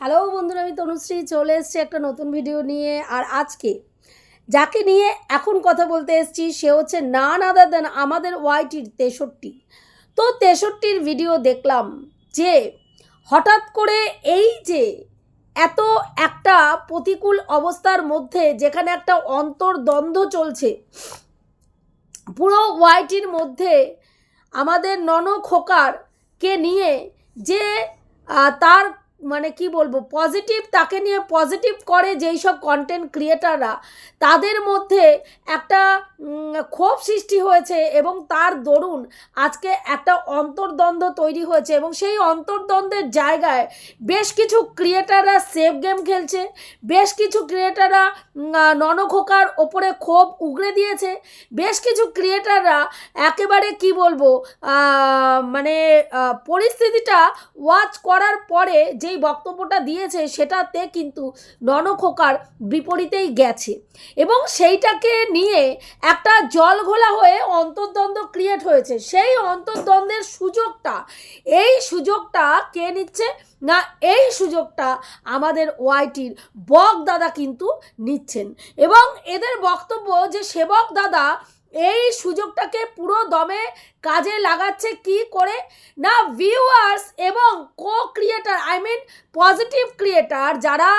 Hello বন্ধুরা, আমি তনুশ্রী, চলে এসেছি একটা নতুন ভিডিও নিয়ে। আর আজকে যাকে নিয়ে এখন কথা বলতে এসেছি, সে হচ্ছে না আদার দেন আমাদের ওয়াইটির তেষট্টি। তো তেষট্টির ভিডিও দেখলাম যে হঠাৎ করে এই যে এত একটা প্রতিকূল অবস্থার মধ্যে যেখানে একটা অন্তর্দ্বন্দ্ব চলছে, পুরো ওয়াইটির মধ্যে আমাদের নন খোকার কে নিয়ে যে তার মানে কি বলব পজিটিভ তাকে নিয়ে পজিটিভ করে যেই সব কন্টেন্ট ক্রিয়েটাররা তাদের মধ্যে একটা ক্ষোভ সৃষ্টি হয়েছে এবং তার দরুন আজকে একটা অন্তর্দ্বন্দ্ব তৈরি হয়েছে এবং সেই অন্তর্দ্বন্দ্বের জায়গায় বেশ কিছু ক্রিয়েটাররা সেফ গেম খেলছে, বেশ কিছু ক্রিয়েটাররা ননখোকার ওপরে ক্ষোভ উগড়ে দিয়েছে, বেশ কিছু ক্রিয়েটাররা একেবারে কি বলব মানে পরিস্থিতিটা ওয়াচ করার পরে যেই বক্তব্যটা দিয়েছে সেটাতে কিন্তু ননখোকার বিপরীতেই গেছে। এবং সেইটাকে নিয়ে একটা জল ঘোলা হয়ে অন্তর্দ্বন্দ্ব ক্রিয়েট হয়েছে। সেই অন্তর্দ্বন্দ্বের সুযোগটা, এই সুযোগটা কে নিচ্ছে? না, এই সুযোগটা আমাদের ওয়াইটির বক দাদা কিন্তু নিচ্ছেন। এবং এদের বক্তব্য যে সেবক দাদা এই সুযোগটাকে পুরো দমে কাজে লাগাচ্ছে কি করে? না ভিউয়ার্স এবং co creator I mean positive creator যারা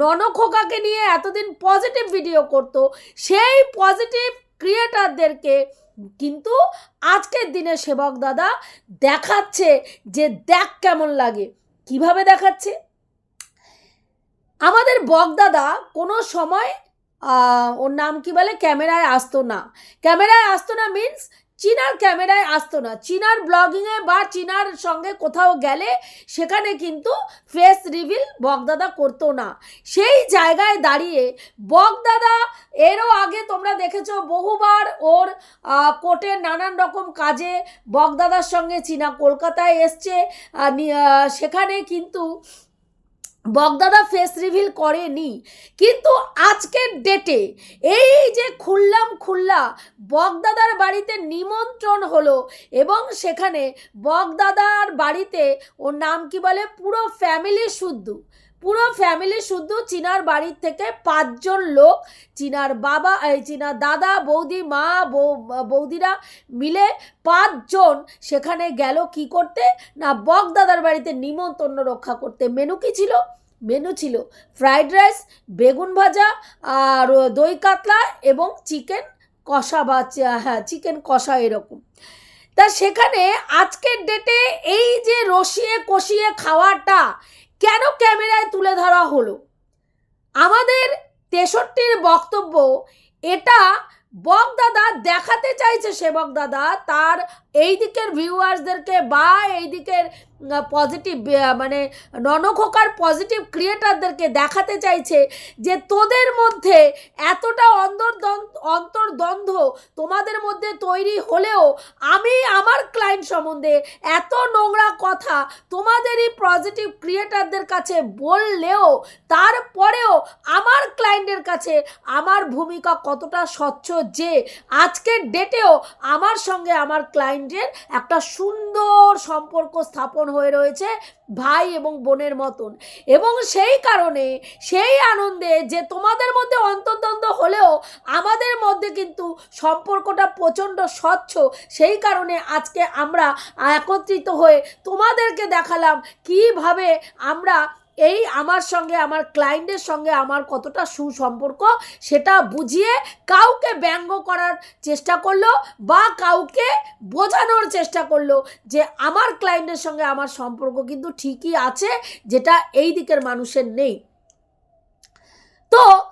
ননখোকাকে নিয়ে এতদিন পজিটিভ ভিডিও করতো, সেই পজিটিভ ক্রিয়েটারদেরকে কিন্তু আজকের দিনে সেবক দাদা দেখাচ্ছে যে দেখ কেমন লাগে। কীভাবে দেখাচ্ছে? আমাদের বকদাদা কোনো সময় ওর নাম কি বলে? ক্যামেরায় আসতো না। ক্যামেরায় আসতো না মিন্স চীনার ক্যামেরায় আসতো না। চীনার ব্লগিংয়ে বা চীনার সঙ্গে কোথাও গেলে সেখানে কিন্তু ফেস রিভিল বকদাদা করতো না। সেই জায়গায় দাঁড়িয়ে বকদাদা এরও আগে তোমরা দেখেছ বহুবার ওর কোর্টের নানান রকম কাজে বকদাদার সঙ্গে চীনা কলকাতায় এসছে। সেখানে কিন্তু বকদাদা ফেস রিভিল করেনি। কিন্তু আজকের ডেটে এই যে খুললাম খুল্লা, বগদাদার বাড়িতে নিমন্ত্রণ হলো এবং সেখানে বগদাদার বাড়িতে ওর নাম কি বলে? পুরো ফ্যামিলি শুদ্ধ। পুরো ফ্যামিলি শুদ্ধ, চীনার বাড়ির থেকে পাঁচজন লোক, চীনার বাবা, এই চীনার দাদা, বৌদি, মা বৌদিরা মিলে পাঁচজন সেখানে গেল কি করতে? না, বক দাদার বাড়িতে নিমন্ত্রণ রক্ষা করতে। মেনু কি ছিল? মেনু ছিল ফ্রাইড রাইস বেগুন ভাজা, আর দই কাতলা এবং চিকেন কষা বা হ্যাঁ চিকেন কষা এরকম। তা সেখানে আজকের ডেটে এই যে রসিয়ে কষিয়ে খাওয়াটা কেন ক্যামেরায় তুলে ধরা হলো? আমাদের তেষট্টির বক্তব্য, এটা বক দাদা দেখাতে চাইছে সেবক দাদা তার এই দিকের ভিউয়ার্সদেরকে বা এই দিকের পজিটিভ মানে ননখোকার পজিটিভ ক্রিয়েটারদেরকে দেখাতে চাইছে যে তোদের মধ্যে এতটা অন্তর্দ্বন্দ্ব অন্তর্দ্বন্দ্ব তোমাদের মধ্যে তৈরি হলেও আমি আমার ক্লায়েন্ট সম্বন্ধে এত নোংরা কথা তোমাদেরই পজিটিভ ক্রিয়েটারদের কাছে বললেও তারপরেও আমার ক্লায়েন্টের কাছে আমার ভূমিকা কতটা স্বচ্ছ যে আজকের ডেটেও আমার সঙ্গে আমার ক্লায়েন্টের একটা সুন্দর সম্পর্ক স্থাপন হয়ে রয়েছে ভাই এবং বোনের মতন। এবং সেই কারণে সেই আনন্দে যে তোমাদের মধ্যে অন্তর্দ্বন্দ্ব হলেও আমাদের মধ্যে কিন্তু সম্পর্কটা প্রচণ্ড স্বচ্ছ, সেই কারণে আজকে আমরা একত্রিত হয়ে তোমাদেরকে দেখালাম কীভাবে আমরা এই আমার সঙ্গে, আমার ক্লায়েন্টের সঙ্গে আমার কতটা সুসম্পর্ক সেটা বুঝিয়ে কাউকে ব্যঙ্গ করার চেষ্টা করল বা কাউকে বোঝানোর চেষ্টা করল যে আমার ক্লায়েন্টের সঙ্গে আমার সম্পর্ক কিন্তু ঠিকই আছে, যেটা এই দিকের মানুষের নেই। তো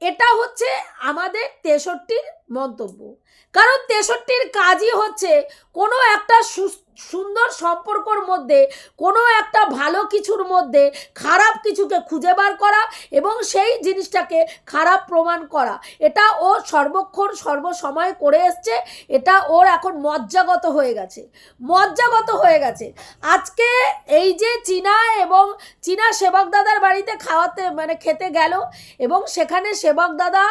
এটা হচ্ছে আমাদের তেষট্টির মন্তব্য। কারণ তেষট্টির কাজই হচ্ছে কোনো একটা সুস- সুন্দর সম্পর্কর মধ্যে, কোনো একটা ভালো কিছুর মধ্যে খারাপ কিছুকে খুঁজে বার করা এবং সেই জিনিসটাকে খারাপ প্রমাণ করা। এটা ও সর্বক্ষণ, সর্বসময় করে এসছে, এটা ওর এখন মজ্জাগত হয়ে গেছে। মজ্জাগত হয়ে গেছে। আজকে এই যে চীনা এবং চীনা সেবক দাদার বাড়িতে খাওয়াতে মানে খেতে গেল এবং সেখানে সেবক দাদা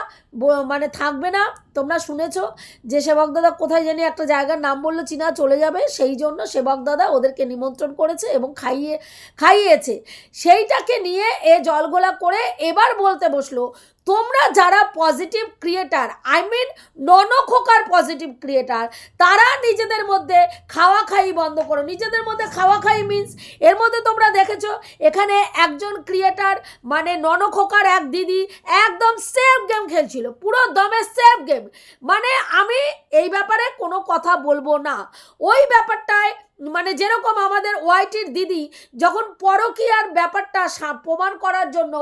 মানে থাকবে না তোমরা শুনেছো যে সেবক দাদা কোথায় জানি একটা জায়গার নাম বলল, চীনা চলে যাবে, সেই জন্য সেবক দাদা ওদেরকে নিমন্ত্রণ করেছে এবং খাইয়ে, খাইয়েছে। সেইটাকে নিয়ে এ জলগোলা করে এবার বলতে বসল তোমরা যারা পজিটিভ ক্রিয়েটার আই মিন ননখোকার পজিটিভ ক্রিয়েটার তারা নিজেদের মধ্যে খাওয়া খাই বন্ধ করো। নিজেদের মধ্যে খাওয়া খাই মিন্স এর মধ্যে তোমরা দেখেছ, এখানে একজন ক্রিয়েটার মানে ননখোকার এক দিদি একদম সেফ গেম খেলছিল, পুরো দমে সেফ গেম মানে আমি এই ব্যাপারে কোনো কথা বলব না। ওই ব্যাপারটায় মানে যেরকম আমাদের ওয়াইটির দিদি, যখন পরকীয়ার ব্যাপারটা প্রমাণ করার জন্য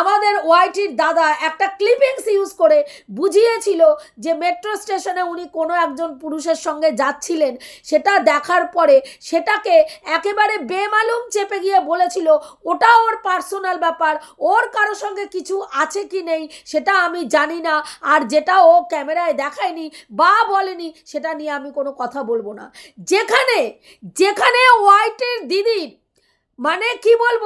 আমাদের ওয়াইটির দাদা একটা ক্লিপিংস ইউজ করে বুঝিয়েছিল যে মেট্রো স্টেশনে উনি কোনো একজন পুরুষের সঙ্গে যাচ্ছিলেন। সেটা দেখার পরে সেটাকে একেবারে বেমালুম চেপে গিয়ে বলেছিল, ওটা ওর পার্সোনাল ব্যাপার, ওর কারোর সঙ্গে কিছু আছে কি নেই, সেটা আমি জানি না, আর যেটা ও ক্যামেরায় দেখায়নি বা বলেনি, সেটা নিয়ে আমি কোনো কথা বলব না। যেখানে যেখানে হোয়াইটের দিদির মানে কি বলব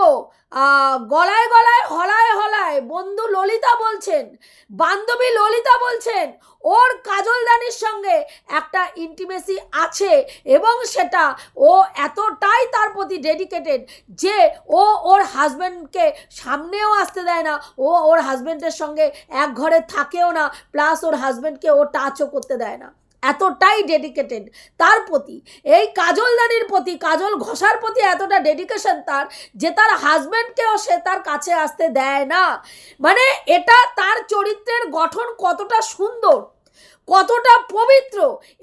গলায় গলায়, হলায় হলায় বন্ধু ললিতা বলছেন, বান্ধবী ললিতা বলছেন, ওর কাজলদানির সঙ্গে একটা ইন্টিমেসি আছে এবং সেটা ও এতটাই তার প্রতি ডেডিকেটেড যে ও ওর হাজব্যান্ডকে সামনেও আসতে দেয় না, ও ওর হাজব্যান্ডের সঙ্গে এক ঘরে থাকেও না প্লাস ওর হাজব্যান্ডকে ও টাচও করতে দেয় না। এতটাই ডেডিকেটেড তার প্রতি, এই কাজলদানির প্রতি, কাজল ঘষার প্রতি এতটা ডেডিকেশন তার, যে তার হাজব্যান্ডকেও সে তার কাছে আসতে দেয় না। মানে এটা তার চরিত্রের গঠন কতটা সুন্দর কতটা পবিত্র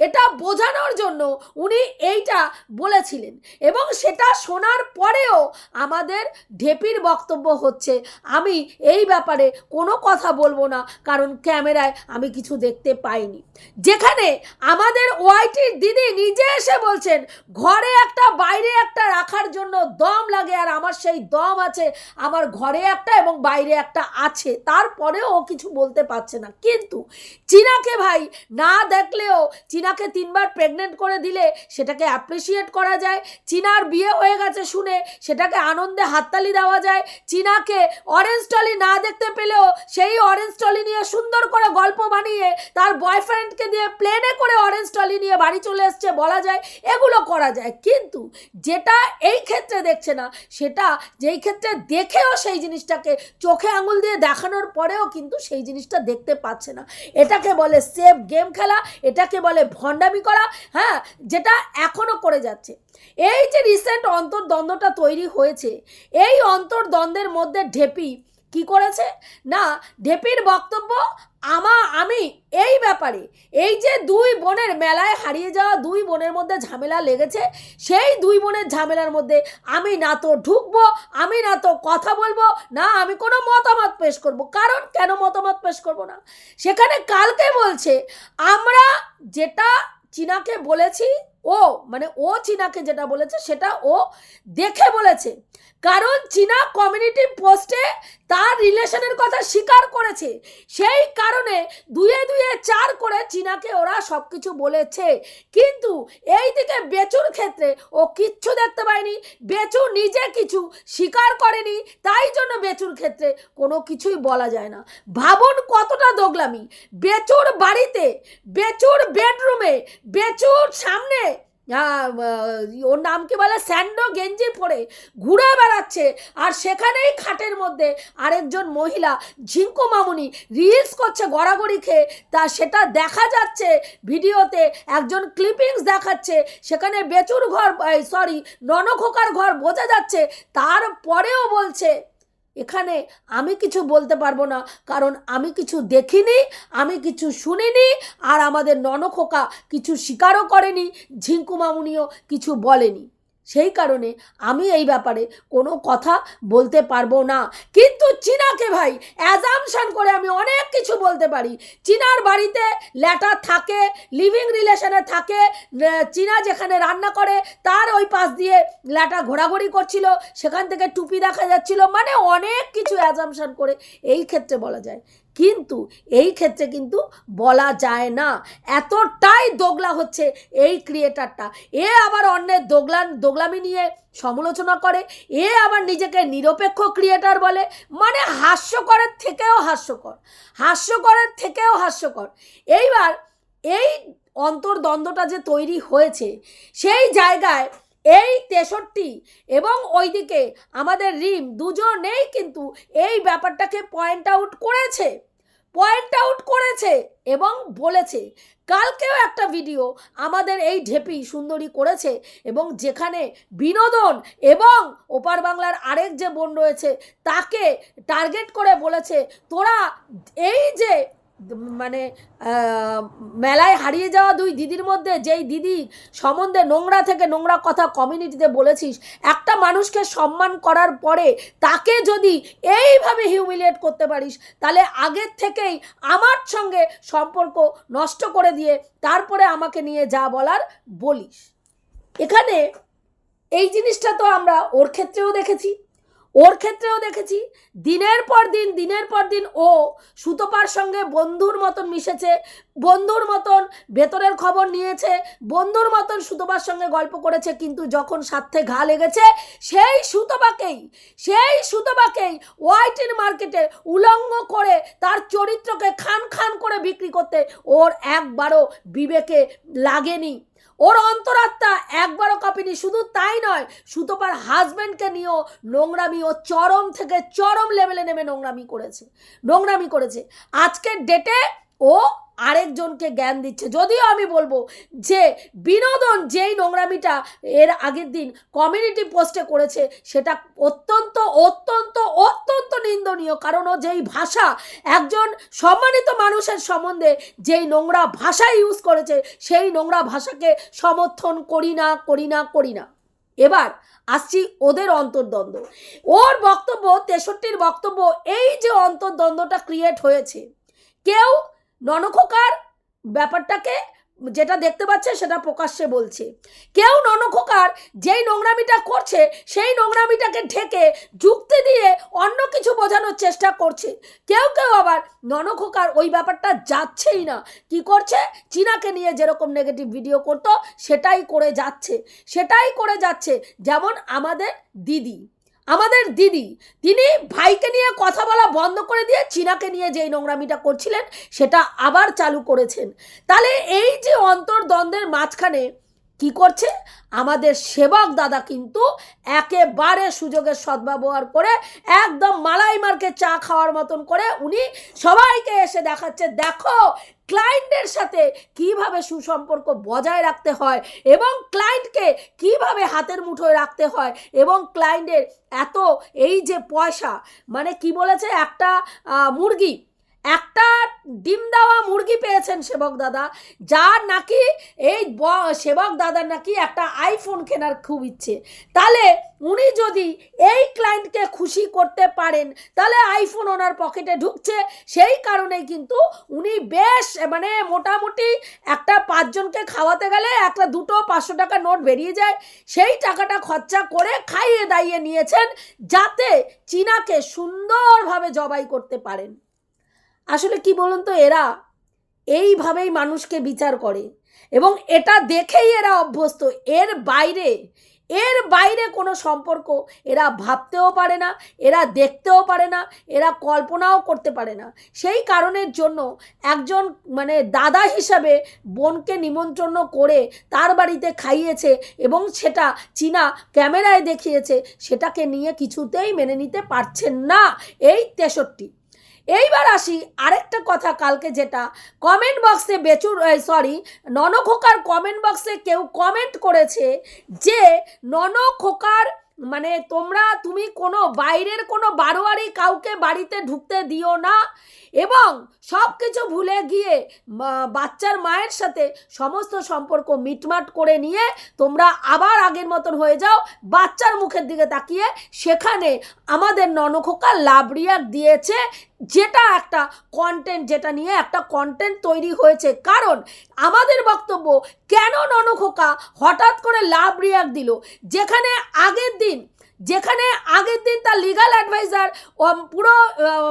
এটা বোঝানোর জন্য উনি এইটা বলেছিলেন। এবং সেটা শোনার পরেও আমাদের ঢেপির বক্তব্য হচ্ছে, আমি এই ব্যাপারে কোনো কথা বলব না, কারণ ক্যামেরায় আমি কিছু দেখতে পাইনি। যেখানে আমাদের ওয়াইটির দিদি নিজে এসে বলছেন, ঘরে একটা, বাইরে একটা রাখার জন্য দম লাগে, আর আমার সেই দম আছে, আমার ঘরে একটা এবং বাইরে একটা আছে। তারপরেও ও কিছু বলতে পারছে না। কিন্তু চীনাকে ভাই না দেখলেও চীনাকে তিনবার প্রেগনেন্ট করে দিলে সেটাকে অ্যাপ্রিসিয়েট করা যায়। চীনার বিয়ে হয়ে গেছে শুনে সেটাকে আনন্দে হাততালি দেওয়া যায়। চীনাকে অরেঞ্জ টলি না দেখতে পেলেও সেই অরেঞ্জ টলি নিয়ে সুন্দর করে গল্প বানিয়ে তার বয়ফ্রেন্ডকে দিয়ে প্লেনে করে অরেঞ্জ টলি নিয়ে বাড়ি চলে এসছে বলা যায়। এগুলো করা যায়। কিন্তু যেটা এই ক্ষেত্রে দেখছে না, সেটা যেই ক্ষেত্রে দেখেও সেই জিনিসটাকে চোখে আঙুল দিয়ে দেখানোর পরেও কিন্তু সেই জিনিসটা দেখতে পাচ্ছে না। এটাকে বলে সেফ গেম খেলা, এটাকে বলে ভণ্ডামি করা হ্যাঁ যেটা এখনও করে যাচ্ছে। এই যে রিসেন্ট অন্তর্দ্বন্দ্বটা তৈরি হয়েছে, এই অন্তর্দ্বন্দ্বের মধ্যে ঢেপি কি করেছে? না ঢেপির বক্তব্য আমা, আমি এই ব্যাপারে, এই যে দুই বোনের মেলায় হারিয়ে যাওয়া দুই বোনের মধ্যে ঝামেলা লেগেছে, সেই দুই বোনের ঝামেলার মধ্যে আমি না তো ঢুকবো, আমি না তো কথা বলব, না আমি কোনো মতামত পেশ করব। কারণ কেন মতামত পেশ করব না? সেখানে কালকে বলছে, আমরা যেটা চীনাকে বলেছি ও মানে ও চীনাকে যেটা বলেছে সেটা ও দেখে বলেছে। কারণ চীনা কমিউনিটি পোস্টে তার রিলেশনের কথা স্বীকার করেছে। সেই কারণে দুয়ে দুয়ে চার করে চীনাকে ওরা সব কিছু বলেছে। কিন্তু এই দিকে বেচুর ক্ষেত্রে ও কিচ্ছু দেখতে পায়নি। বেচু নিজে কিছু স্বীকার করেনি। তাই জন্য বেচুর ক্ষেত্রে কোনো কিছুই বলা যায় না। ভাবুন কতটা দোগলামি। বেচুর বাড়িতে, বেচুর বেডরুমে বেচুর সামনে ওর নাম কি বলে? স্যান্ডো গেঞ্জি পরে ঘুরে বেড়াচ্ছে। আর সেখানেই খাটের মধ্যে আরেকজন মহিলা ঝিঙ্কু মামুনি রিলস করছে, গড়াগড়ি খেয়ে। তা সেটা দেখা যাচ্ছে ভিডিওতে। একজন ক্লিপিংস দেখাচ্ছে। সেখানে বেচুর ঘর সরি ননখোকার ঘর বোঝা যাচ্ছে। তারপরেও বলছে এখানে আমি কিছু বলতে পারব না, কারণ আমি কিছু দেখিনি, আমি কিছু শুনিনি, আর আমাদের ননখোকা কিছু স্বীকারও করেনি, ঝিঙ্কু মামুনিও কিছু বলেনি। সেই কারণে আমি এই ব্যাপারে কোনো কথা বলতে পারব না। কিন্তু চীনাকে ভাই অ্যাজামশন করে আমি অনেক কিছু বলতে পারি। চীনার বাড়িতে ল্যাটার থাকে লিভিং রিলেশনে থাকে চীনা যেখানে রান্না করে, তার ওই পাশ দিয়ে ল্যাটা ঘোরাঘুরি করছিল, সেখান থেকে টুপি দেখা যাচ্ছিল মানে অনেক কিছু অ্যাজামশন করে এই ক্ষেত্রে বলা যায়। কিন্তু এই ক্ষেত্রে কিন্তু বলা যায় না। এতটাই দোগলা হচ্ছে এই ক্রিয়েটারটা এ আবার অন্যের দোগলান, দোগলামি নিয়ে সমালোচনা করে, এ আবার নিজেকে নিরপেক্ষ ক্রিয়েটার বলে। মানে হাস্যকরের থেকেও হাস্যকর, হাস্যকরের থেকেও হাস্যকর। এইবার এই অন্তর্দ্বন্দ্বটা যে তৈরি হয়েছে, সেই জায়গায় এই তেষট্টি এবং ওইদিকে আমাদের রিম দুজনেই কিন্তু এই ব্যাপারটাকে পয়েন্ট আউট করেছে। পয়েন্ট আউট করেছে এবং বলেছে। কালকেও একটা ভিডিও আমাদের এই ঢেপি সুন্দরী করেছে এবং যেখানে বিনোদন এবং ওপার বাংলার আরেক যে বোন রয়েছে, তাকে টার্গেট করে বলেছে, তোরা এই যে মানে মেলায় হারিয়ে যাওয়া দুই দিদির মধ্যে, যেই দিদি সম্বন্ধে নোংরা থেকে নোংরা কথা কমিউনিটিতে বলেছিস, একটা মানুষকে সম্মান করার পরে তাকে যদি এইভাবে হিউমিলিয়েট করতে পারিস, তাহলে আগের থেকেই আমার সঙ্গে সম্পর্ক নষ্ট করে দিয়ে তারপরে আমাকে নিয়ে যা বলার বলিস। এখানে এই জিনিসটা তো আমরা ওর ক্ষেত্রেও দেখেছি। ওর ক্ষেত্রেও দেখেছি, দিনের পর দিন, দিনের পর দিন ও সুতপার সঙ্গে বন্ধুর মতন মিশেছে, বন্ধুর মতন ভেতরের খবর নিয়েছে, বন্ধুর মতন সুতপার সঙ্গে গল্প করেছে, কিন্তু যখন সাথে ঘা লেগেছে, সেই সুতপাকেই সেই সুতপাকেই ওয়াইটিন মার্কেটে উলঙ্গ করে তার চরিত্রকে খান খান করে বিক্রি করতে ওর একবারও বিবেকে লাগেনি। ওর অন্তরাত্মা একবারও কাঁপেনি, শুধু তাই নয়, সুতপার হাজব্যান্ডকে নিয়েও নোংরামি ও চরম থেকে চরম লেভেলে নেমে নোংরামি করেছে নোংরামি করেছে। আজকের ডেটে ও আরেকজনকে জ্ঞান দিচ্ছে। যদিও আমি বলব যে বিনোদন যেই নোংরামিটা এর আগের দিন কমিউনিটি পোস্টে করেছে, সেটা অত্যন্ত অত্যন্ত অত্যন্ত নিন্দনীয়। কারণ ও যেই ভাষা একজন সম্মানিত মানুষের সম্বন্ধে যেই নোংরা ভাষা ইউজ করেছে, সেই নোংরা ভাষাকে সমর্থন করি না করি না করি না। এবার আসছি ওদের অন্তর্দ্বন্দ্ব। ওর বক্তব্য, তেষট্টির বক্তব্য, এই যে অন্তর্দ্বন্দ্বটা ক্রিয়েট হয়েছে, কেউ ননখোকার ব্যাপারটাকে যেটা দেখতে পাচ্ছে সেটা প্রকাশ্যে বলছে। কেউ ননখোকার যেই নোংরামিটা করছে, সেই নোংরামিটাকে ঢেকে যুক্তি দিয়ে অন্য কিছু বোঝানোর চেষ্টা করছে। কেউ কেউ আবার ননখোকার ওই ব্যাপারটা যাচ্ছেই না। কি করছে? চীনাকে নিয়ে যেরকম নেগেটিভ ভিডিও করতো, সেটাই করে যাচ্ছে। সেটাই করে যাচ্ছে যেমন আমাদের দিদি। আমাদের দিদি, তিনি ভাইকে নিয়ে কথা বলা বন্ধ করে দিয়ে চীনাকে নিয়ে যেই নোংরামিটা করছিলেন, সেটা আবার চালু করেছেন। তাহলে এই যে অন্তর্দ্বন্দ্বের মাঝখানে কি করছে? আমাদের সেবক দাদা কিন্তু একেবারে সুযোগের সদ্ব্যবহার করে একদম মালাই মার্কে চা খাওয়ার মতন করে উনি সবাইকে এসে দেখাচ্ছে, দেখো ক্লায়েন্টের সাথে কীভাবে সুসম্পর্ক বজায় রাখতে হয় এবং ক্লায়েন্টকে কীভাবে হাতের মুঠোয় রাখতে হয় এবং ক্লায়েন্টের এত এই যে পয়সা মানে কি বলেছে? একটা মুরগি একটা ডিম দেওয়া মুরগি পেয়েছেন সেবক দাদা, যার নাকি এই সেবক দাদার নাকি একটা আইফোন কেনার খুব ইচ্ছে। তাহলে উনি যদি এই ক্লায়েন্টকে খুশি করতে পারেন, তাহলে আইফোন ওনার পকেটে ঢুকছে। সেই কারণেই কিন্তু উনি বেশ মানে মোটামুটি একটা পাঁচজনকে খাওয়াতে গেলে একটা দুটো পাঁচশো টাকা নোট বেরিয়ে যায়। সেই টাকাটা খরচা করে খাইয়ে দাইয়ে নিয়েছেন, যাতে চীনাকে সুন্দরভাবে জবাই করতে পারেন। আসলে কি বলুন তো, এরা এইভাবেই মানুষকে বিচার করে এবং এটা দেখেই এরা অভ্যস্ত। এর বাইরে এর বাইরে কোনো সম্পর্ক এরা ভাবতেও পারে না, এরা দেখতেও পারে না, এরা কল্পনাও করতে পারে না। সেই কারণের জন্য একজন মানে দাদা হিসাবে বোনকে নিমন্ত্রণ করে তার বাড়িতে খাইয়েছে এবং সেটা চীনা ক্যামেরায় দেখিয়েছে, সেটাকে নিয়ে কিছুতেই মেনে নিতে পারছেন না। এই তেষট্টি এইবার আসি আরেকটা কথা কালকে যেটা কমেন্ট বক্সে বেচুর সরি ননখোকার কমেন্ট বক্সে কেউ কমেন্ট করেছে যে ননখোকার মানে তোমরা, তুমি কোনো বাইরের কোনো বারোয়ারি কাউকে বাড়িতে ঢুকতে দিও না এবং সব কিছু ভুলে গিয়ে বাচ্চার মায়ের সাথে সমস্ত সম্পর্ক মিটমাট করে নিয়ে তোমরা আবার আগের মতন হয়ে যাও, বাচ্চার মুখের দিকে তাকিয়ে সেখানে আমাদের ননখোকা রিয়াক্ট দিয়েছে যেটা একটা কন্টেন্ট যেটা নিয়ে একটা কন্টেন্ট তৈরি হয়েছে। কারণ আমাদের বক্তব্য, কেন ননখোকা হঠাৎ করে লাভ রিয়াক দিল? যেখানে আগের দিন, যেখানে আগের দিন তার লিগাল অ্যাডভাইজার পুরো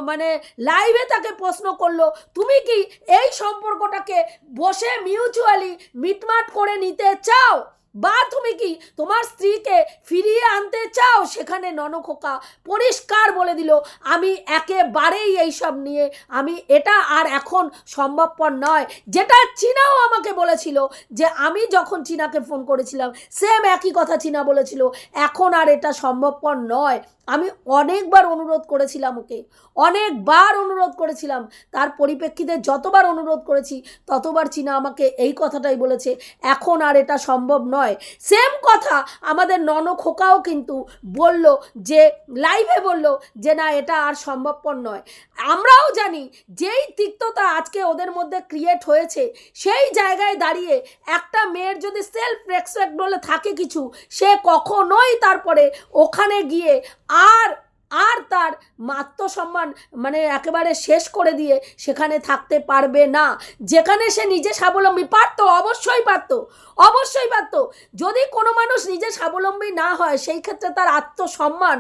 মানে লাইভে তাকে প্রশ্ন করল, তুমি কি এই সম্পর্কটাকে বসে মিউচুয়ালি মিটমাট করে নিতে চাও? বা তুমি কি তোমার স্ত্রীকে ফিরিয়ে আনতে চাও? সেখানে ননখোকা পরিষ্কার বলে দিল, আমি একেবারেই এইসব নিয়ে, আমি এটা আর এখন সম্ভবপর নয়। যেটা চীনাও আমাকে বলেছিল যে, আমি যখন চীনাকে ফোন করেছিলাম সেম একই কথা চীনা বলেছিল, এখন আর এটা সম্ভবপর নয়। আমি অনেকবার অনুরোধ করেছিলাম ওকে, অনেকবার অনুরোধ করেছিলাম। তার পরিপ্রেক্ষিতে যতবার অনুরোধ করেছি, ততবার চীনা আমাকে এই কথাটাই বলেছে, এখন আর এটা সম্ভব নয়। সেম কথা আমাদের নন খোকাও কিন্তু বলল যে লাইভে বলল যে, না, এটা আর সম্ভবপর নয়। আমরাও জানি যেই তিক্ততা আজকে ওদের মধ্যে ক্রিয়েট হয়েছে, সেই জায়গায় দাঁড়িয়ে একটা মেয়ের যদি সেলফ রেসপেক্ট বলে থাকে কিছু, সে কখনোই তারপরে ওখানে গিয়ে আর আর তার আত্মসম্মান মানে একেবারে শেষ করে দিয়ে সেখানে থাকতে পারবে না। যেখানে সে নিজে স্বাবলম্বী, পারতো, অবশ্যই পারতো অবশ্যই পারতো। যদি কোনো মানুষ নিজে স্বাবলম্বী না হয়, সেই ক্ষেত্রে তার আত্মসম্মান,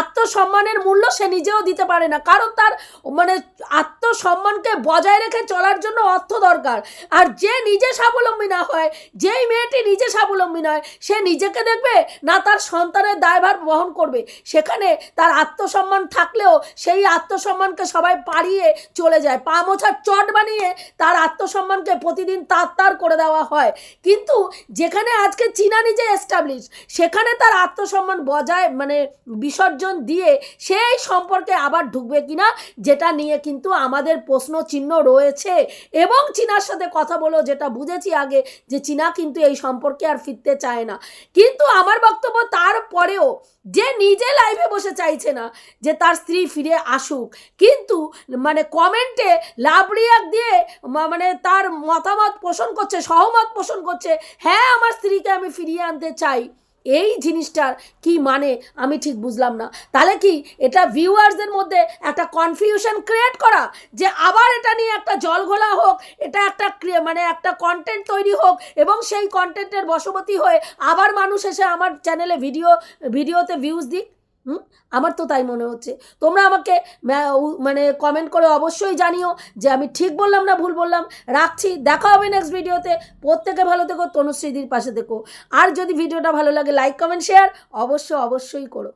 আত্মসম্মানের মূল্য সে নিজেও দিতে পারে না। কারণ তার মানে আত্মসম্মানকে বজায় রেখে চলার জন্য অর্থ দরকার। আর যে নিজে স্বাবলম্বী না হয়, যেই মেয়েটি নিজে স্বাবলম্বী নয়, সে নিজেকে দেখবে না তার সন্তানের দায়ভার বহন করবে। সেখানে তার আত্মসম্মান থাকলেও সেই আত্মসম্মানকে সবাই পাড়িয়ে চলে যায়। পা মোছার চট বানিয়ে তার আত্মসম্মানকে প্রতিদিন তার তার করে দেওয়া হয়। কিন্তু যেখানে আজকে চীনা নিজে এস্টাবলিশ সেখানে তার আত্মসম্মান বজায় মানে বিসর্জন দিয়ে সেই সম্পর্কে আবার ঢুকবে কিনা, যেটা নিয়ে কিন্তু আমাদের প্রশ্ন চিহ্ন রয়েছে। এবং চীনার সাথে কথা বলেও যেটা বুঝেছি আগে, যে চীনা কিন্তু এই সম্পর্কে আর ফিরতে চায় না। কিন্তু আমার বক্তব্য তারপরেও যে নিজে লাইভে বসে চাইছে না যে তার স্ত্রী ফিরে আসুক। কিন্তু মানে কমেন্টে লাভ রিয়াক্ট দিয়ে মানে তার মতামত পোষণ করছে, সহমত পোষণ করছে হ্যাঁ আমার স্ত্রীকে আমি ফিরিয়ে আনতে চাই। এই জিনিসটার কি মানে আমি ঠিক বুঝলাম না। তাহলে কি এটা ভিউয়ার্সদের মধ্যে একটা কনফিউশন ক্রিয়েট করা? যে আবার এটা নিয়ে একটা জল ঘোলা হোক, এটা একটা মানে একটা কন্টেন্ট তৈরি হোক এবং সেই কন্টেন্টের বশবর্তী হয়ে আবার মানুষ এসে আমার চ্যানেলে ভিডিও ভিডিওতে ভিউজ দিক? হুম? আমার তো তাই মনে হচ্ছে। তোমরা আমাকে মানে কমেন্ট করে অবশ্যই জানিও যে আমি ঠিক বললাম না ভুল বললাম। রাখছি। দেখা হবে নেক্সট ভিডিওতে প্রত্যেকে ভালো থেকো, তনুশ্রীদির পাশে দেখো আর যদি ভিডিওটা ভালো লাগে লাইক কমেন্ট শেয়ার অবশ্যই অবশ্যই করো।